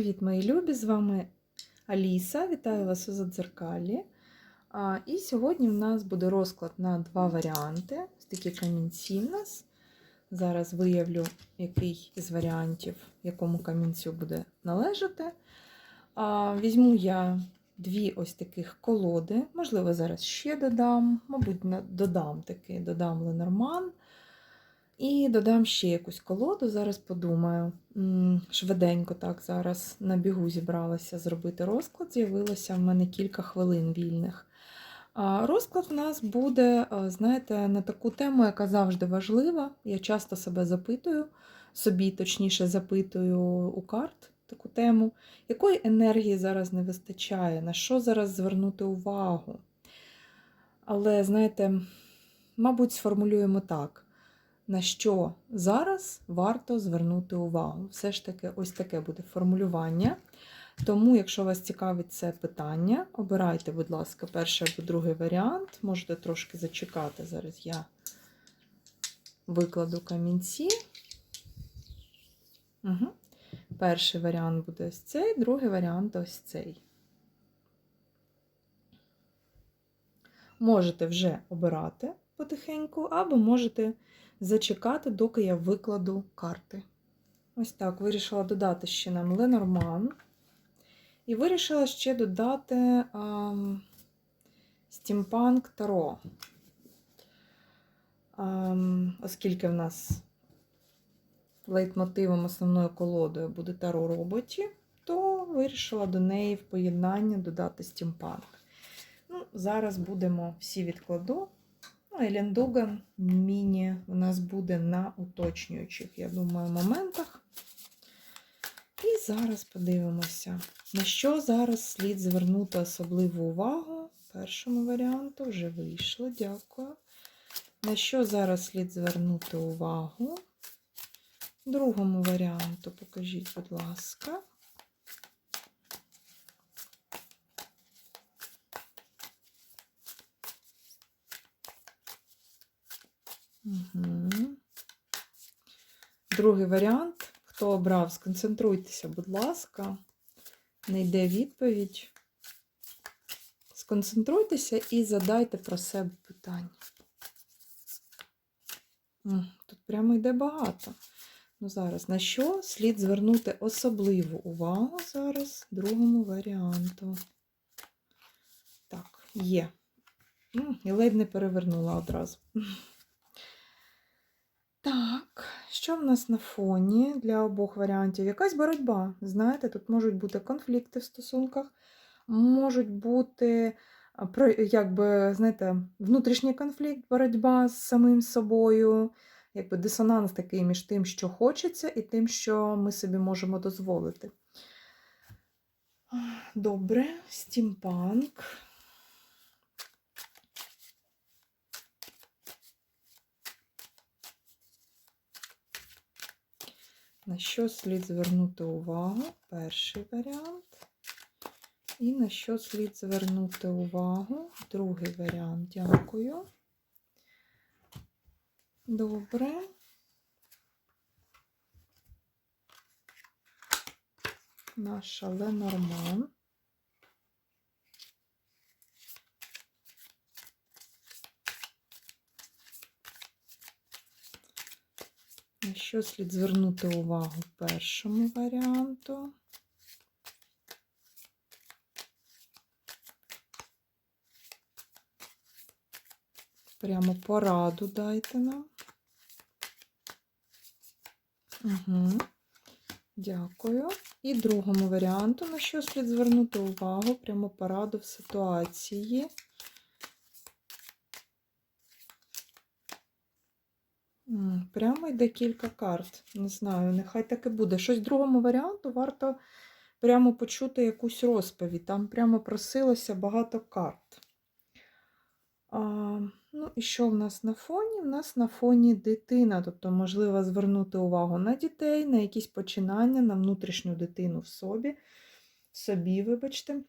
Привіт, мої любі! З вами Аліса. Вітаю вас у Задзеркалі. І сьогодні в нас буде розклад на два варіанти. Ось такі камінці в нас. Зараз виявлю, який із варіантів якому камінцю буде належати. Візьму я дві ось таких колоди. Можливо, зараз ще додам, мабуть, додам таки, додам Ленорман. І додам ще якусь колоду, зараз подумаю. Швиденько так зараз на бігу зібралася зробити розклад. З'явилося в мене кілька хвилин вільних. Розклад в нас буде, знаєте, на таку тему, яка завжди важлива. Я часто себе запитую, собі точніше запитую у карт таку тему, якої енергії зараз не вистачає, на що зараз звернути увагу. Але, знаєте, мабуть, сформулюємо так на що зараз варто звернути увагу. Все ж таки, ось таке буде формулювання. Тому, якщо вас цікавить це питання, обирайте, будь ласка, перший або другий варіант. Можете трошки зачекати. Зараз я викладу камінці. Угу. Перший варіант буде ось цей, другий варіант ось цей. Можете вже обирати потихеньку, або можете зачекати, доки я викладу карти. Ось так, вирішила додати ще нам Ленорман. І вирішила ще додати ем, Стімпанк Таро. Ем, оскільки в нас лейтмотивом основною колодою буде Таро роботі, то вирішила до неї в поєднання додати стімпанк. Ну, Зараз будемо всі відкладу. Елін Дуган міні у нас буде на уточнюючих, я думаю, моментах. І зараз подивимося, на що зараз слід звернути особливу увагу. Першому варіанту вже вийшло, дякую. На що зараз слід звернути увагу? Другому варіанту покажіть, будь ласка. Угу. Другий варіант. Хто обрав, сконцентруйтеся, будь ласка. Не йде відповідь. Сконцентруйтеся і задайте про себе питання. Тут прямо йде багато. Ну, зараз на що слід звернути особливу увагу зараз другому варіанту. Так, є. І ледь не перевернула одразу. Так, що в нас на фоні для обох варіантів? Якась боротьба. Знаєте, тут можуть бути конфлікти в стосунках, можуть бути, якби, знаєте, внутрішній конфлікт, боротьба з самим собою, якби дисонанс такий між тим, що хочеться, і тим, що ми собі можемо дозволити. Добре, стімпанк. На що слід звернути увагу? Перший варіант. І на що слід звернути увагу? Другий варіант. Дякую. Добре. Наша Ленорман. На що слід звернути увагу першому варіанту? Прямо пораду дайте нам. Угу. Дякую. І другому варіанту, на що слід звернути увагу, прямо пораду в ситуації. Прямо йде кілька карт. Не знаю, нехай так і буде. Щось другому варіанту варто прямо почути якусь розповідь. Там прямо просилося багато карт. А, ну, і що в нас на фоні? В нас на фоні дитина, тобто можливо звернути увагу на дітей, на якісь починання, на внутрішню дитину в собі, в собі, вибачте.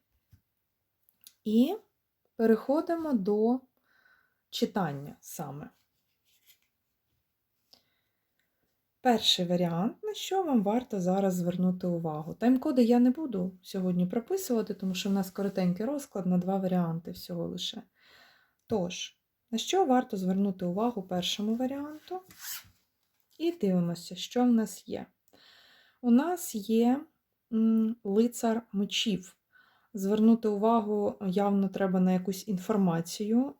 І переходимо до читання саме. Перший варіант, на що вам варто зараз звернути увагу. Тайм-коди я не буду сьогодні прописувати, тому що в нас коротенький розклад на два варіанти всього лише. Тож, на що варто звернути увагу першому варіанту? І дивимося, що в нас є. У нас є лицар мечів. Звернути увагу явно треба на якусь інформацію,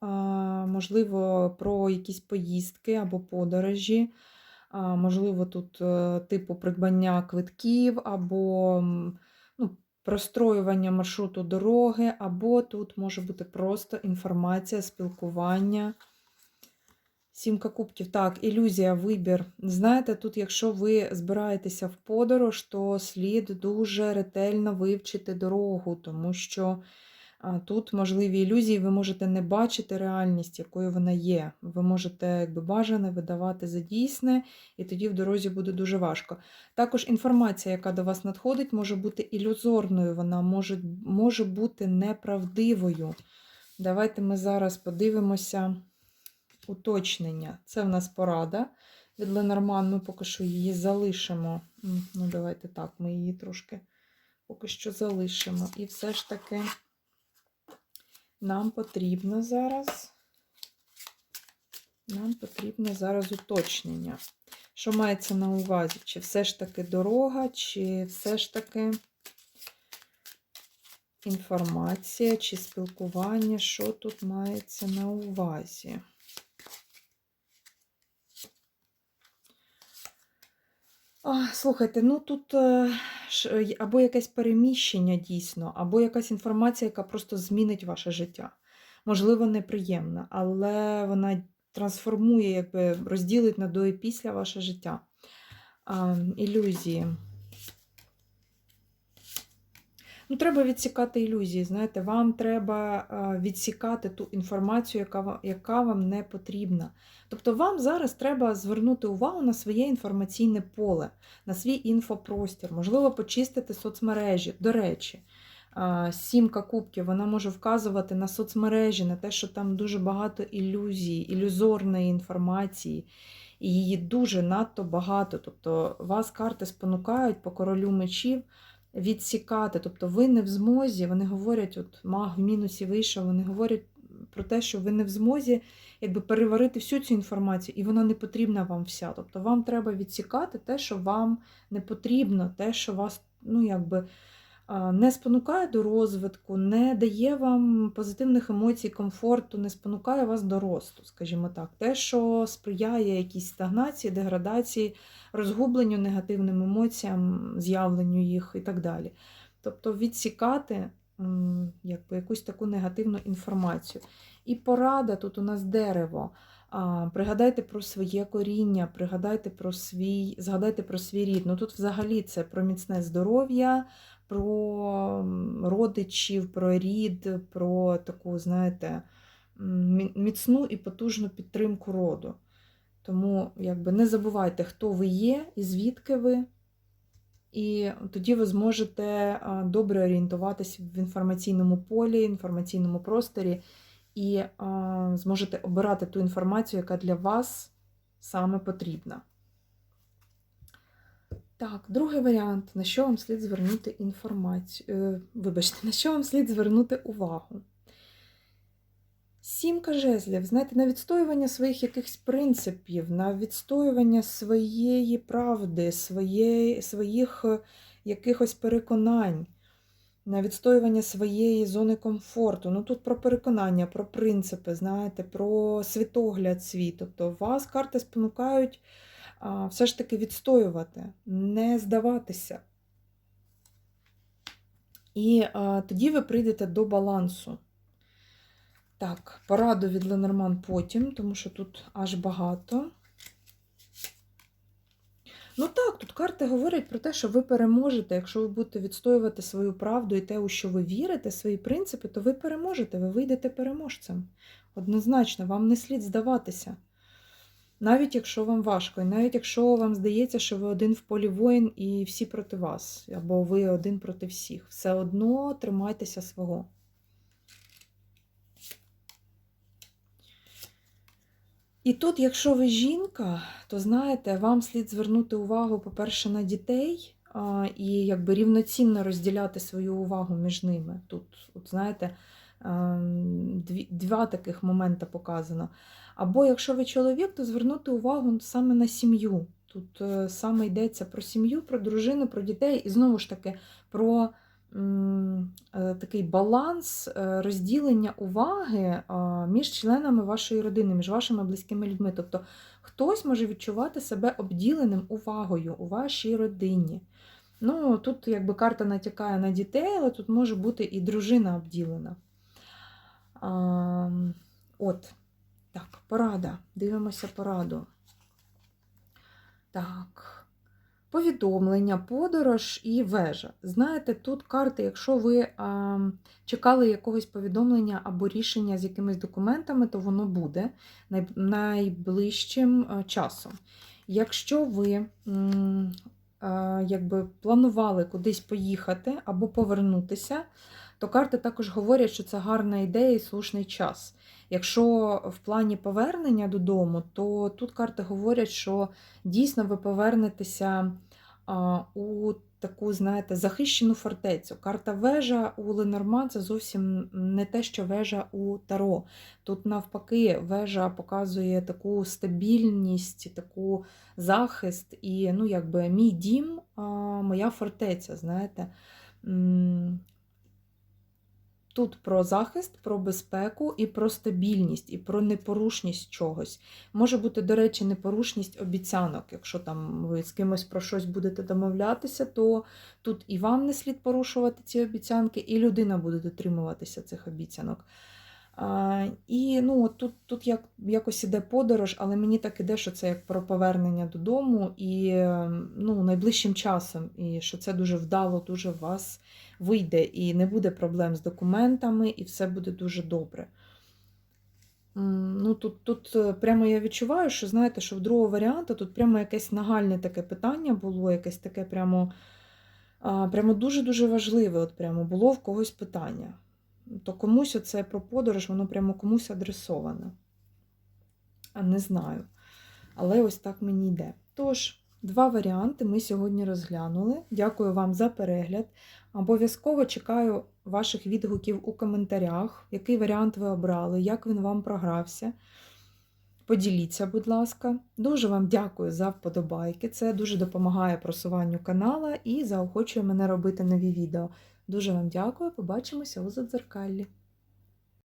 можливо, про якісь поїздки або подорожі. Можливо, тут е, типу придбання квитків, або ну, простроювання маршруту дороги, або тут може бути просто інформація, спілкування. Сімка кубків. Так, ілюзія, вибір. Знаєте, тут, якщо ви збираєтеся в подорож, то слід дуже ретельно вивчити дорогу, тому що тут можливі ілюзії, ви можете не бачити реальність, якою вона є. Ви можете якби бажане видавати за дійсне, і тоді в дорозі буде дуже важко. Також інформація, яка до вас надходить, може бути ілюзорною, вона може, може бути неправдивою. Давайте ми зараз подивимося уточнення. Це в нас порада від Ленорман. Ми поки що її залишимо. Ну, давайте так, ми її трошки поки що залишимо. І все ж таки нам потрібно зараз. Нам потрібно зараз уточнення. Що мається на увазі? Чи все ж таки дорога, чи все ж таки інформація, чи спілкування, що тут мається на увазі? Слухайте, ну тут е, або якесь переміщення дійсно, або якась інформація, яка просто змінить ваше життя. Можливо, неприємна, але вона трансформує, якби розділить на до і після ваше життя. Ілюзії. Ну, треба відсікати ілюзії. Знаєте, вам треба е, відсікати ту інформацію, яка, ва- яка вам не потрібна. Тобто вам зараз треба звернути увагу на своє інформаційне поле, на свій інфопростір, можливо, почистити соцмережі. До речі, сімка кубків вона може вказувати на соцмережі, на те, що там дуже багато ілюзій, ілюзорної інформації, і її дуже надто багато. Тобто вас карти спонукають по королю мечів відсікати. Тобто ви не в змозі, вони говорять, от маг в мінусі вийшов, вони говорять про те, що ви не в змозі якби переварити всю цю інформацію, і вона не потрібна вам вся. Тобто вам треба відсікати те, що вам не потрібно, те, що вас, ну якби. Не спонукає до розвитку, не дає вам позитивних емоцій, комфорту, не спонукає вас до росту, скажімо так. Те, що сприяє якійсь стагнації, деградації, розгубленню негативним емоціям, з'явленню їх і так далі. Тобто відсікати якби, якусь таку негативну інформацію. І порада тут у нас дерево. Пригадайте про своє коріння, пригадайте про свій, згадайте про свій рід. Ну тут взагалі це про міцне здоров'я, про родичів, про рід, про таку, знаєте, міцну і потужну підтримку роду. Тому якби не забувайте, хто ви є і звідки ви. І тоді ви зможете добре орієнтуватись в інформаційному полі, інформаційному просторі, і зможете обирати ту інформацію, яка для вас саме потрібна. Так, другий варіант, на що вам слід звернути інформацію. Е, вибачте, на що вам слід звернути увагу? Сімка жезлів, знаєте, на відстоювання своїх якихось принципів, на відстоювання своєї правди, своєї, своїх е, якихось переконань, на відстоювання своєї зони комфорту. Ну тут про переконання, про принципи, знаєте, про світогляд свій. Тобто вас карти спонукають все ж таки відстоювати, не здаватися. І а, тоді ви прийдете до балансу. Так, пораду від Ленорман потім, тому що тут аж багато. Ну так, тут карти говорять про те, що ви переможете. Якщо ви будете відстоювати свою правду і те, у що ви вірите, свої принципи, то ви переможете, ви вийдете переможцем. Однозначно, вам не слід здаватися. Навіть якщо вам важко, і навіть якщо вам здається, що ви один в полі воїн і всі проти вас, або ви один проти всіх, все одно тримайтеся свого. І тут, якщо ви жінка, то знаєте, вам слід звернути увагу, по-перше, на дітей і якби рівноцінно розділяти свою увагу між ними. Тут, от знаєте, два таких моменти показано. Або якщо ви чоловік, то звернути увагу саме на сім'ю. Тут е, саме йдеться про сім'ю, про дружину, про дітей, і знову ж таки про е, такий баланс е, розділення уваги між членами вашої родини, між вашими близькими людьми. Тобто хтось може відчувати себе обділеним увагою у вашій родині. Ну, тут якби карта натякає на дітей, але тут може бути і дружина обділена. От, так, порада. Дивимося пораду. Так. Повідомлення, подорож і вежа. Знаєте, тут карти, якщо ви а, чекали якогось повідомлення або рішення з якимись документами, то воно буде най, найближчим а, часом. Якщо ви а, якби планували кудись поїхати або повернутися, то карти також говорять, що це гарна ідея і слушний час. Якщо в плані повернення додому, то тут карти говорять, що дійсно ви повернетеся у таку, знаєте, захищену фортецю. Карта вежа у Ленорман це зовсім не те, що вежа у Таро. Тут, навпаки, вежа показує таку стабільність, таку захист, і ну, якби мій дім, моя фортеця, знаєте. Тут про захист, про безпеку і про стабільність, і про непорушність чогось. Може бути, до речі, непорушність обіцянок. Якщо там ви з кимось про щось будете домовлятися, то тут і вам не слід порушувати ці обіцянки, і людина буде дотримуватися цих обіцянок. І ну, тут, тут як, якось іде подорож, але мені так іде, що це як про повернення додому і ну, найближчим часом, і що це дуже вдало, дуже вас вийде, і не буде проблем з документами, і все буде дуже добре. Ну, Тут тут е, прямо я відчуваю, що знаєте, що в другого варіанту тут прямо якесь нагальне таке питання було, якесь таке прямо прямо дуже-дуже важливе. От прямо було в когось питання. То комусь оце про подорож, воно прямо комусь адресоване. Не знаю. Але ось так мені йде. Тож, два варіанти ми сьогодні розглянули. Дякую вам за перегляд. Обов'язково чекаю ваших відгуків у коментарях, який варіант ви обрали, як він вам програвся. Поділіться, будь ласка. Дуже вам дякую за вподобайки. Це дуже допомагає просуванню канала і заохочує мене робити нові відео. Дуже вам дякую. Побачимося у задзеркаллі.